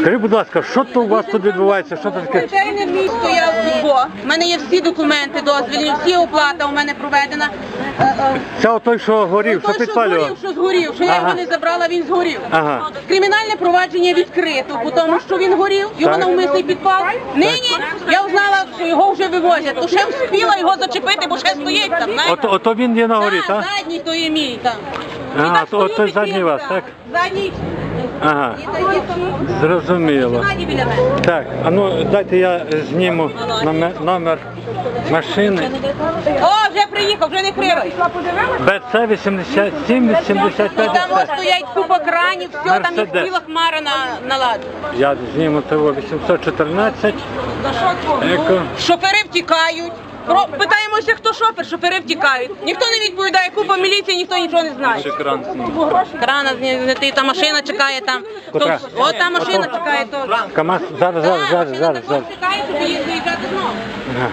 Скажіть, будь ласка, що то у вас тут відбувається? Що це таке? Звичайне місто я в. У мене є всі документи дозвільні, всі оплата у мене проведена. Е, е, Це той, що горів, що Той, що підпалював? згорів, що згорів, що я його не забрала, він згорів. Ага. Кримінальне провадження відкрито, по тому що він горів, його Так. навмисний підпал. Нині я узнала, що його вже вивозять. То ще встигла його зачепити, бо ще стоїть там. знаєте. Ото, ото він є на горі, Так, так? задній то є мій там. Так то- стою то під задній вас, так? Задній. Ага, зрозуміло. Так, а ну дайте я зніму номер, номер машини. О, вже приїхав, вже не кривий. БЦ 87 85 Там стоять купа кранів, все, там їх Мерседес. ціла хмара на, на ладу. Я зніму того 814. Еко. Шофери втікають. Про питаємося, хто шофер, шофери втікають. Ніхто не відповідає, купа міліції, ніхто нічого не знає. Крана знятий, та машина чекає там. Котра? То- От та машина чекає теж. КАМАЗ, зараз, зараз, Так, зараз, машина зараз, також зараз. чекає, щоб її виїжджати знову. Ага.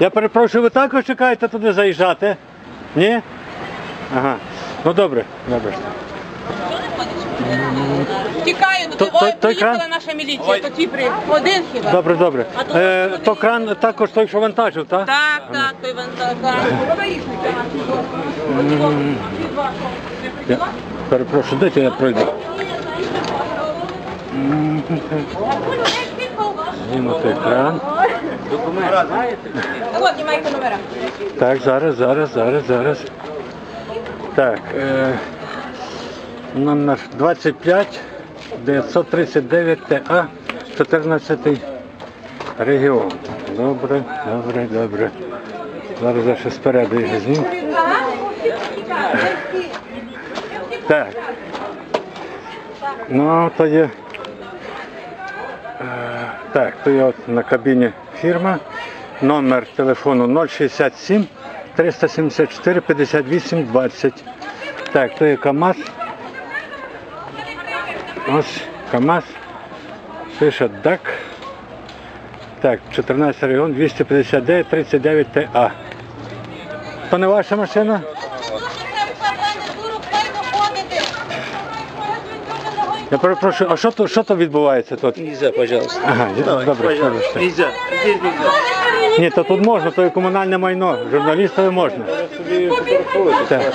Я перепрошую, ви також чекаєте туди заїжджати? Ні? Ага. Ну добре, добре. Тікає, То- ой, то- той приїхала кран? наша міліція, то ті при... Один хіба. Добре, добре. А то- Е, то кран також той, що вантажив, так? Так, так, той вантаж. Я перепрошую, дайте я пройду. Знімати кран. От, знімайте номера. Так, зараз, зараз, зараз, зараз. Так. Е, номер 25 939 ТА 14 регіон. Добре, добре, добре. Зараз я ще спереду їх зніму. Так. Ну, то є. Е, так, то є от на кабіні фірма. Номер телефону 067 374 58 20. Так, то є КАМАЗ. Ось КАМАЗ. Пише ДАК. Так, 14 регіон 259 39 ТА. То не ваша машина? Я перепрошую, а що то, що то відбувається тут? Нельзя, пожалуйста. Ага, добре, добре. все. Нельзя. Здесь нельзя. Ні, то тут можна, то є комунальне майно. Журналістові можна. Так.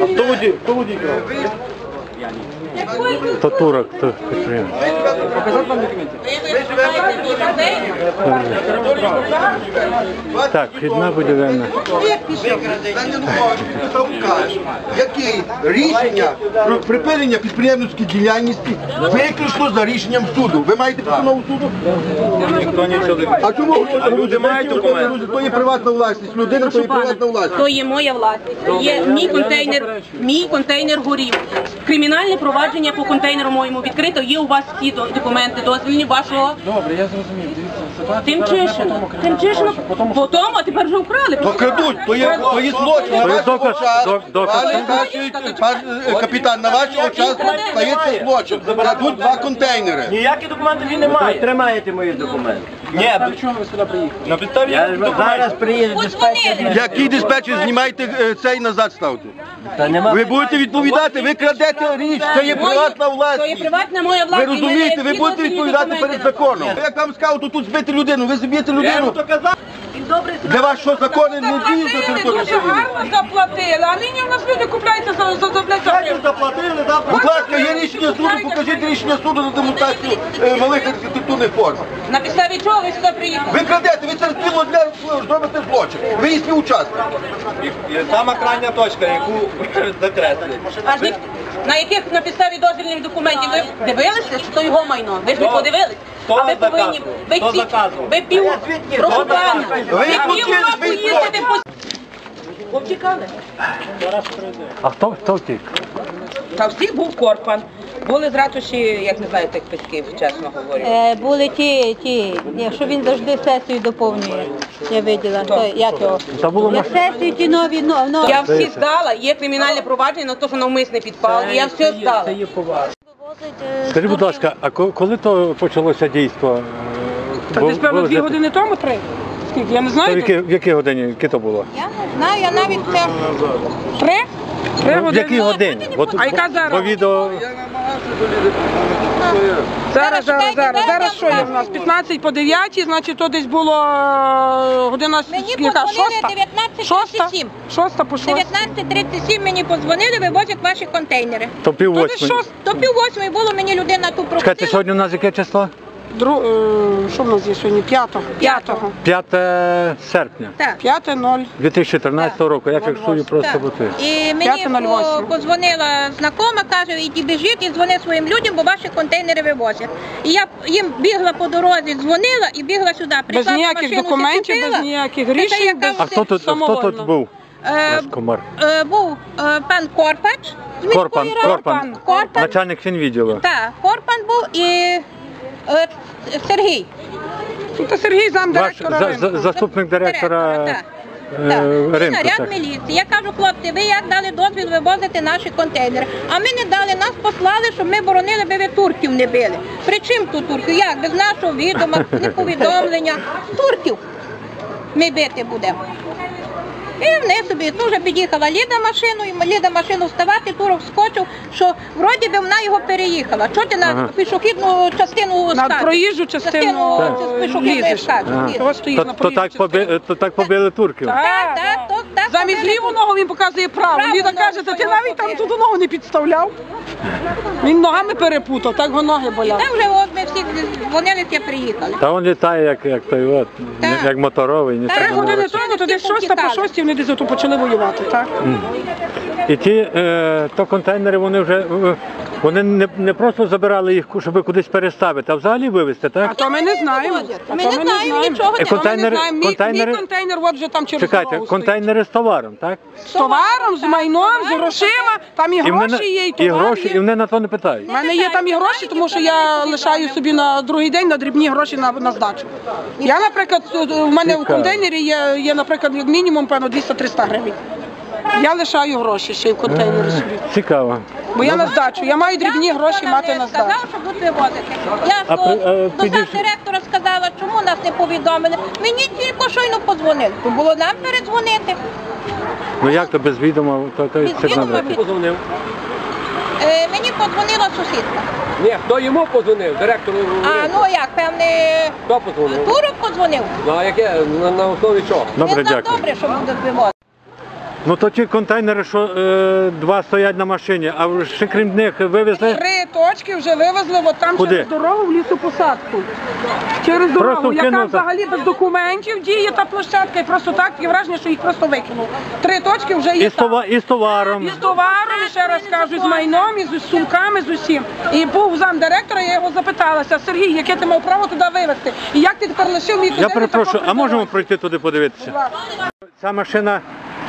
А кто водитель? Кто водитель? То турок, то підприємство. Так, вхідна будівельна. Яке рішення про припинення підприємницької діяльності виключно за рішенням суду. Ви маєте постанову суду? Никто ничего не А чому люди мають документи? То є приватна власність. Людина то є приватна власність. То є моя власність. Є мій контейнер, мій контейнер горів. Кримінальне провадження по контейнеру моєму відкрито. Є у вас всі документи дозвільні вашого. Добре, я зрозумів. Дивіться, ситуація Тим зараз чишено. тому Тим чишено. Потім а тепер вже вкрали. То крадуть, то є, то є злочин. На То є ваших доказ, очах, док- доказ. пане старший, пан е, капітан, на ваших очах стається злочин. Крадуть два контейнери. Ніяких документів він не має. Тримаєте мої документи. Ні, для чого ви сюди приїхали? на підставі Я ж зараз приїду диспетчер. Який диспетчер знімайте е, цей назад ставте? Та нема. Ви будете відповідати, ви крадете річ, це є приватна То є власність. приватна моя Ви розумієте, ви будете відповідати перед законом. Як вам сказав, то тут збити людину, ви зб'єте людину. Для вас що, закони не діють на території Дуже України? гарно заплатили, а нині в нас люди купляються за, за, за, за, Будь ласка, є рішення суду, покажіть рішення суду на демонстрацію е, малих архітектурних форм. На підставі чого ви сюди приїхали? Ви крадете, ви це спільно для зробите злочин. Ви є співучасник. І Сама крайня точка, яку закреслили. Аж ні- на яких на підставі дозвільних документів ви дивилися, що то його майно? Ви ж не подивились? Хто а ви повинні ви Хто ці- заказував? ви пів прошу пана. Ви їздите по Повтікали. А хто, хто втік? Та всі був Корпан. Були з ратуші, як не знаю тих писків, чесно говорю. Е, були ті, ті, якщо він завжди сесію доповнює, я виділа, то, як його. Та було Як сесію ті нові, но, но. Я всі здала, є кримінальне провадження на те, що навмисне підпал, я все здала. Скажіть, будь ласка, а коли то почалося дійство? Е, Та десь певно дві години тому три. скільки, я не Це в знаю. якій, в якій годині, яке то було? Я не знаю, я навіть те. Три? Три години. в години. якій годині? А яка зараз? По відео... Я намагався чекайте, зараз, зараз зараз зараз що є в нас? 15 по 9, значить то десь було е, година Мені яка? подзвонили Шоста? 19:37. Шоста? Шоста по шоста. 19.37 мені подзвонили, вивозять ваші контейнери. То пів То десь. До пів восьмої було мені людина тут Чекайте, пропустила. сьогодні у нас яке число? Дру... е, Що в нас є сьогодні? П'ятого. П'ятого. 5 серпня Так. П'яте ноль. 2014 року. Я фіксую просто Так. бути. І мені 5.08. по- подзвонила знакома, каже, іди біжіть і дзвони своїм людям, бо ваші контейнери вивозять. І я їм бігла по дорозі, дзвонила і бігла сюди. Без Прийшла, ніяких машину документів, зачепила. без ніяких рішень, яка без- А хто тут, хто Самовольно. тут був? Е, Наш комар. е, був е, пан Корпач з міської Корпан, ради. Корпан. Корпан. Начальник фінвідділу. Так, Корпан був і е, Сергій. Ну, Та Сергій Ваш замдиректора за- ринку. за- заступник директора е, Так, ринку. наряд так. міліції. Я кажу, хлопці, ви як дали дозвіл вивозити наші контейнери? А ми не дали, нас послали, щоб ми боронили, би ви турків не били. При чим тут турків? Як? Без нашого відома, не повідомлення. Турків ми бити будемо. І вони собі дуже під'їхала Ліда машину, і Ліда машину вставати, Турок скочив, що вроді би вона його переїхала. Чого ти на Ага. пішохідну частину На скачеш? проїжджу частину Так. пішохідної скажеш. Ага. лізеш. Стоїть То, на то, так поби, то так побили турків. Так, Так, так, Замість ліву ногу він показує праву. Праву Ліда ногу каже, та ти свою навіть там побив. ту ногу не підставляв. Він ногами перепутав, так його ноги І боляли. так вже от ми всі дзвонили, ті приїхали. Та він літає, як, як той от, Так. як моторовий. ні Так, так Три години тому, то десь Всі шоста по шостій вони десь ото почали воювати, так? І ті е, то контейнери вони вже е, вони не, не просто забирали їх, щоб кудись переставити, а взагалі вивезти, А то ми не знаємо. Ми не знаємо нічого. А ми не Контейнери- знаємо. Мій, контейнери- мій контейнер от вже там через Чекайте, контейнери з товаром, так? З товаром, з майном, з грошима, там і І гроші є, і і гроші, є. і вони на то не питають. У мене є там і гроші, тому що я лишаю собі на другий день на дрібні гроші на, на здачу. Я, наприклад, у мене у контейнері є, є, наприклад, як мінімум, певно, 200-300 гривень. Я лишаю гроші ще й в контейнері собі. Цікаво. Бо я на здачу, я маю дрібні гроші мати на здачу. Сказав, що будуть вивозити. Я А до, при- е, до підійш- директора сказала, чому нас не повідомили. Мені тільки щойно подзвонили. То було нам передзвонити. Ну як то без відома, то, то Без це відома надо. Позвонив. Е, мені подзвонила сусідка. Ні, хто йому позвонив? Директору. А ну як, певне, Хто позвонив? турок подзвонив. Ну а яке? На, на основі чого? Добре, Він знав дякую. добре, що будуть вивозити. Ну то ті контейнери, що е, два стоять на машині, а ще крім них вивезли. Три точки вже вивезли от там Куди? через дорогу в лісопосадку. Через дорогу, Просто яка взагалі без документів діє та площадка, і просто так таке враження, що їх просто викинув. Три точки вже є І з, там. това, і з товаром. І з товаром, і ще раз кажу, з майном, і з сумками, з усім. І був замдиректора, я його запиталася, Сергій, яке ти мав право туди вивезти? І як ти тепер лишив мій Я перепрошую, а можемо пройти туди подивитися? Ця машина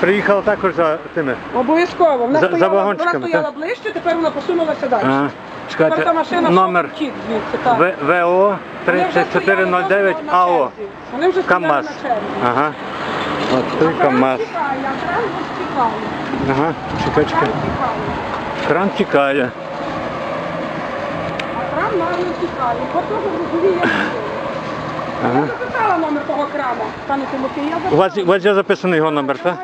приїхала також за тими. Обов'язково. Вона За- за стояла, вагончиками, вона стояла так? ближче, тепер вона посунулася далі. Ага. Тепер та Чекайте, машина номер втік звідси, так. В- ВО Вони вже 3409 стояли на АО. черзі. Вони вже стояли КАМАЗ. на черзі. Ага. От той Кран КАМАЗ. а кран тікає. Ага, чекай, чекай. Кран тікає. А кран нагло тікає. От теж як це. Я запитала номер того крана, пане Тимофій, я У вас, у вас є записаний його номер, так?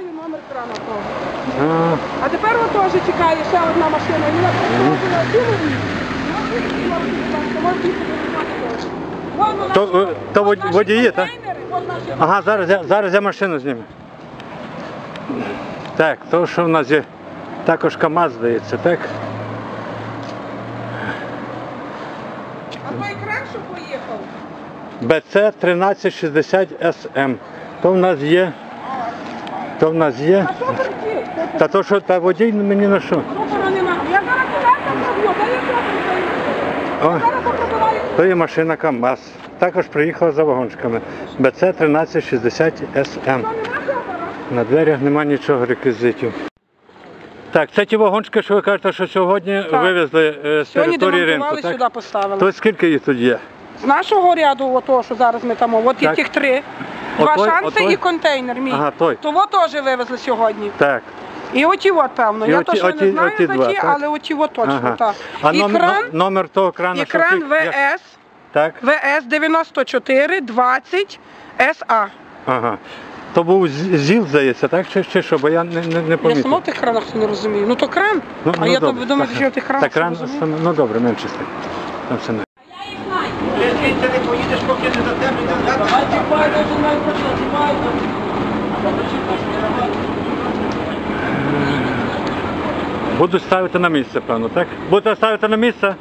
Того. А, А тепер от теж чекає ще одна машина. Вона приходила цілу ніч. То, е, то вод- водії, так? Ага, зараз я, зараз я машину зніму. Так, то що в нас є також КАМАЗ, здається, так? А той кран, що поїхав? БЦ 1360 СМ. То в нас є. То в нас є. Та то що та водій мені на що? О, то є машина КАМАЗ. Також приїхала за вагончиками. БЦ 1360 СМ. На дверях нема нічого реквізитів. Так, це ті вагончики, що ви кажете, що сьогодні Так. вивезли е, з Сьогодні території ринку. сюди поставили. То скільки їх тут є? З нашого ряду, ото, що зараз ми там, от є Так. тих три. Два Отой, шанси отой? і контейнер мій. Ага, той. Того теж вивезли сьогодні. Так. І оті от, певно. І Я оті- точно оті- не знаю оті за два, ті, так? але оті от точно, Ага. так. А і номер, кран, номер того і що кран ти- я- ВС, Так. ВС 94 20 СА. Ага. То був з- ЗІЛ, здається, так? Чи, чи що? Бо я не, не, не Я сама в тих кранах не розумію. Ну то кран. Ну, а ну, я добре. думаю, що я в тих кранах Так, все ран, розумію. ну добре, менше з тим. Там все не. Ти не поїдеш, поки не за тебе не Будуть ставити на місце, певно, так? Будете ставити на місце?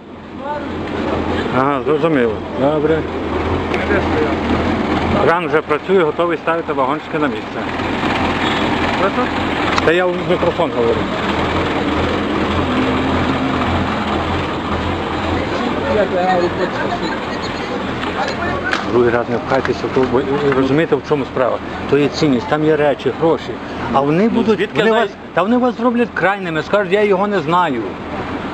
Ага, зрозуміло. Добре. Кран вже працює, готовий ставити вагончики на місце. Та я в мікрофон говорю. Другий раз не впхайтеся, ту, бо розумієте, в чому справа. То є цінність, там є речі, гроші. А вони будуть, звідки вони знає- вас, та вони вас зроблять крайними, скажуть, я його не знаю.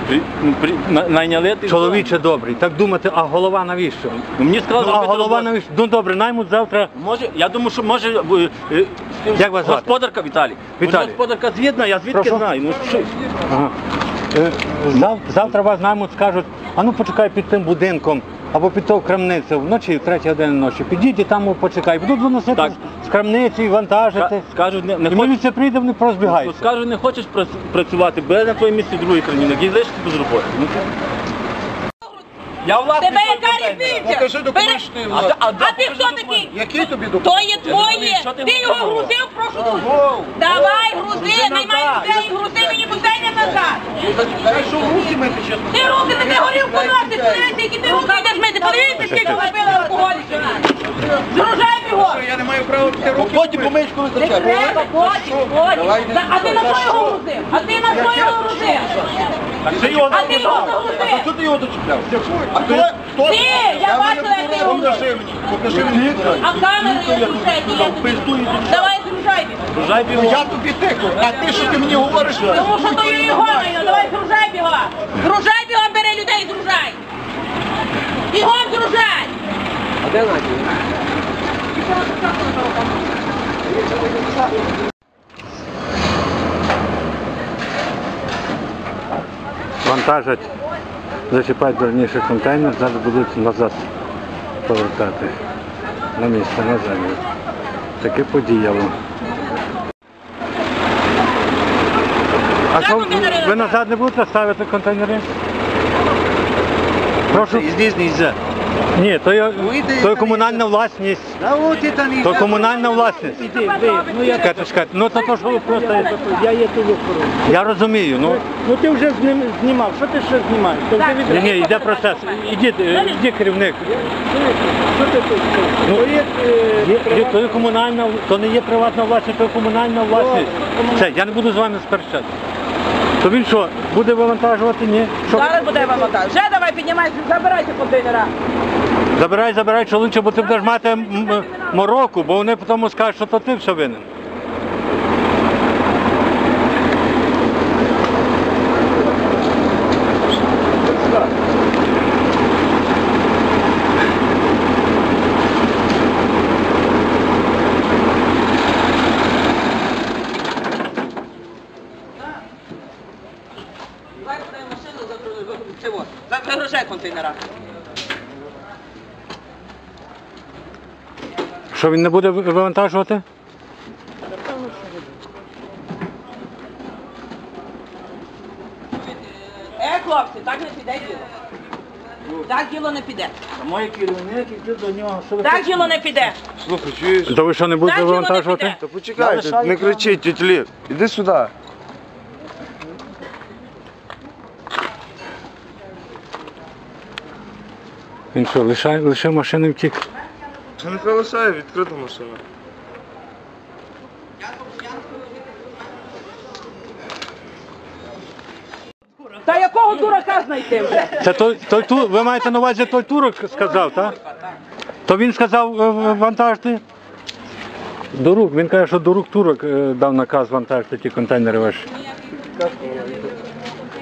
При- ну, при- на- Найняли ти. Чоловіче добрий, так думати, а голова навіщо? Ну, мені сказали, Ну, а зробити голова роботу. навіщо? Ну добре, наймуть завтра. Може, я думаю, що може е, е, Як вас звати? господарка Віталій. Може, Віталій. господарка звідна, я звідки Прошу? знаю. Ну що? Ага. Е, зав- завтра вас наймуть, скажуть, а ну почекай під тим будинком або під ту крамницю вночі, в третій годині ночі. Підіть і там почекай. Будуть виносити Так. з крамниці вантажити. Ка- Скажуть, не, не І хочеш. міліція прийде, вони порозбігаються. скажуть, не хочеш прац- працювати, бери на твоє місце другий кранівник і лишити без роботи. Ну, я власник Тебе яка різниця? Покажи документ, що А, власник. а, А ти хто такий? Який тобі документ? То є твоє. що ти Ти його грузив, прошу тут. Давай, грузи, наймай людей і грузи мені контейнер назад. Дай що руки мити чесно. Ти руки, ти ти горілку носиш, подивися, які ти руки йдеш мити, подивися, скільки ви пили алкоголю сьогодні. Згружай його. Я не маю права мити руки. Потім помиєш, коли Не треба, ходь. А ти на що його грузив? А ти на що його грузив? Так ти його А ти його А що ти його дочіпляв? А хто? Хто? Ти, я бачила, як ти його Покажи мені. Покажи мені. А камери є сушені, я тобі. Давай згружай. Гружай Ну, бігом. Я тобі тикав, а ти що ти мені говориш? Тому що то є його майно, давай згружай бігом. Згружай бігом, бери людей, згружай. Бігом згружай. А де Надя? Вантажать, зачіпати дальніший контейнер, зараз будуть назад повертати на місце, на землю. Таке подіяло. А що, ви назад не будете ставити контейнери? Прошу? Здесь нельзя. Ні, то є, то є комунальна власність. Да вот это нельзя. То комунальна власність. Ну я Чекайте, чекайте. Ну то то, що ви просто. я є телефон. Я розумію. Ну Ну ти вже знім- знімав, що ти ще знімаєш? То вже від... ні, ні, йде процес. Ідіть, е, ідіть керівник. Що ти тут? Ну, То є, е, Є- є- То є комунальна, то не є приватна власність, то є комунальна власність. Все, я не буду з вами сперечатися. То він що, буде вивантажувати? Ні. Що? Зараз буде вам отак. Вже давай піднімайся, забирайте контейнера. Забирай, забирай чоловіче, бо ти будеш мати мороку, бо вони потім скажуть, що то ти все винен. Загружай контейнера. Що він не буде ви- вивантажувати? Е, хлопці, так не піде діло. Так діло не піде. Мої керівники йдуть до нього, що ви Так діло не піде. Слухай, чуєш? То ви що не будете Так діло не вивантажувати? піде. Та почекайте, не кричіть, тіть Лів. Іди сюди. Він що, лишає, лишив машину і втік? Та не лишає відкрита машина. Та якого дурака знайти вже? Це той, той тур, ви маєте на увазі той турок сказав, так? То він сказав е, в- вантажити? Дорук, він каже, що Дорук турок е, дав наказ вантажити ті контейнери ваші.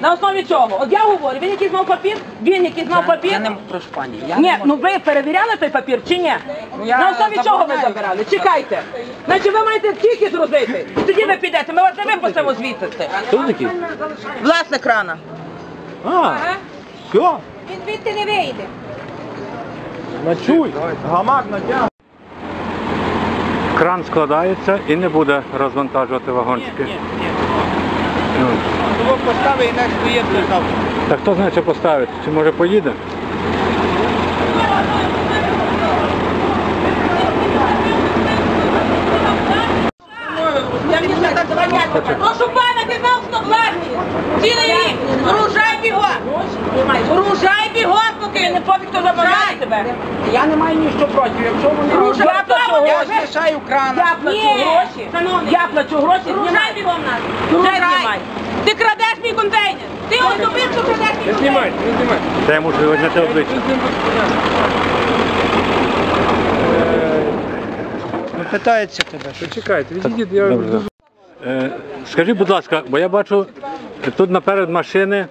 На основі чого? От я говорю, він якийсь мав папір, він якийсь мав папір. Я не прошу пані. Я Ні, не ну ви перевіряли той папір чи ні? я На основі чого ви забороняю. забирали? Чекайте. Значить, ви маєте тільки зробити. Тоді ви підете, ми вас не випустимо звідси. Хто такий? Власник крана. А, все, Він звідти не вийде. ночуй. Гамак натягнув. Кран складається і не буде розвантажувати вагончики. Ну, Того постави інакше стоїть лежав. Так хто знає, що поставити? Чи може поїде? Прошу пана, ти знав, на власник. Цілий рік. Гружай бігом. Гружай бігом, поки не пофіг, хто забирає тебе. Я не маю нічого проти, якщо вони Гружай, я плачу гроші. я лишаю крана. Я плачу гроші. Я плачу гроші. Гружай бігом нас. Гружай. Ти крадеш мій контейнер. Ти особисто крадеш мій контейнер. Та я можу визнати обличчя. Питається тебе. Чекайте, відійдіть, я Добре. добре. Е, Скажіть, будь ласка, бо я бачу, тут наперед машини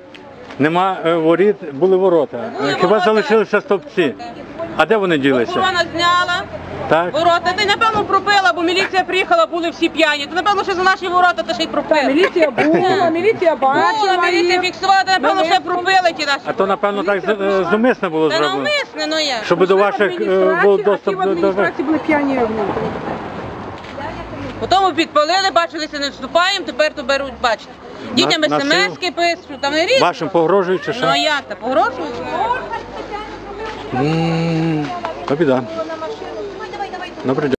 нема е, воріт, були ворота. Були Хіба ворота. залишилися стовпці? А де вони ділися? Охорона зняла. Так? Ворота, ти напевно пропила, бо міліція приїхала, були всі п'яні. Ти напевно ще за наші ворота ти ще й пропила. Міліція була, міліція Була, бачила міліція їх. фіксувала, ти напевно ще пропили ті наші. А то, напевно, так з- е, зумисне було Та зроблено. навмисне, ну як. Щоб до ваших е, був доступ до, до... адміністрації були п'яні. Потім підпалили, бачилися, не вступаємо, тепер то беруть, бачите. Дітям На- смс-ки пишуть, там не різно. Вашим погрожують чи що? Ну а як то, погрожують? То біда. Добре,